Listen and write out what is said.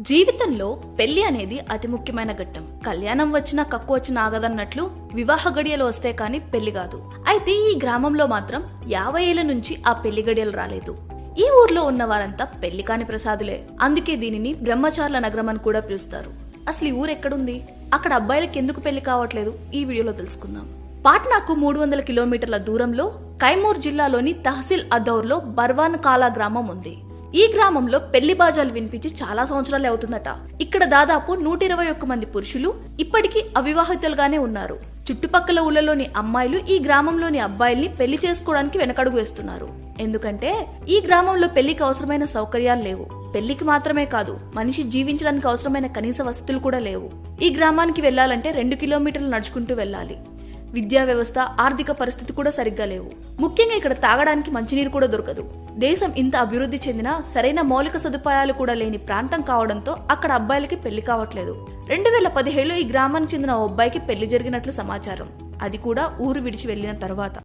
జీవితంలో పెళ్ళి అనేది అతి ముఖ్యమైన ఘట్టం. కళ్యాణం వచ్చినా కక్కు వచ్చినా ఆగదన్నట్లు వివాహ గడియలు వస్తే కాని పెళ్ళి కాదు. అయితే ఈ గ్రామంలో మాత్రం యాభై ఏళ్ళ నుంచి ఆ పెళ్ళి గడియలు రాలేదు. ఈ ఊర్లో ఉన్న వారంతా పెళ్ళి కాని ప్రసాదులే. అందుకే దీనిని బ్రహ్మచార్ల నగరం అని కూడా పిలుస్తారు. అసలు ఈ ఊరు ఎక్కడుంది? అక్కడ అబ్బాయిలకి ఎందుకు పెళ్ళి కావట్లేదు? ఈ వీడియోలో తెలుసుకుందాం. పాట్నాకు మూడు వందల కిలోమీటర్ల దూరంలో కైమూర్ జిల్లాలోని తహసీల్ అదౌర్లో బర్వాన్ కాలా గ్రామం ఉంది. ఈ గ్రామంలో పెళ్ళి బాజాలు వినిపించి చాలా సంవత్సరాలే అవుతుందట. ఇక్కడ దాదాపు నూట ఇరవై ఒక్క మంది పురుషులు ఇప్పటికీ అవివాహితులుగానే ఉన్నారు. చుట్టుపక్కల ఊళ్ళలోని అమ్మాయిలు ఈ గ్రామంలోని అబ్బాయిల్ని పెళ్ళి చేసుకోవడానికి వెనకడుగు వేస్తున్నారు. ఎందుకంటే ఈ గ్రామంలో పెళ్ళికి అవసరమైన సౌకర్యాలు లేవు. పెళ్ళికి మాత్రమే కాదు మనిషి జీవించడానికి అవసరమైన కనీస వసతులు కూడా లేవు. ఈ గ్రామానికి వెళ్ళాలంటే రెండు కిలోమీటర్లు నడుచుకుంటూ వెళ్ళాలి. విద్యా వ్యవస్థ ఆర్థిక పరిస్థితి కూడా సరిగ్గా లేవు. ముఖ్యంగా ఇక్కడ తాగడానికి మంచినీరు కూడా దొరకదు. దేశం ఇంత అభివృద్ధి చెందినా సరైన మౌలిక సదుపాయాలు కూడా లేని ప్రాంతం కావడంతో అక్కడ అబ్బాయిలకి పెళ్ళి కావట్లేదు. రెండు వేల పదిహేడులో ఈ గ్రామానికి చెందిన ఓ అబ్బాయికి పెళ్ళి జరిగినట్లు సమాచారం. అది కూడా ఊరు విడిచి వెళ్ళిన తర్వాత.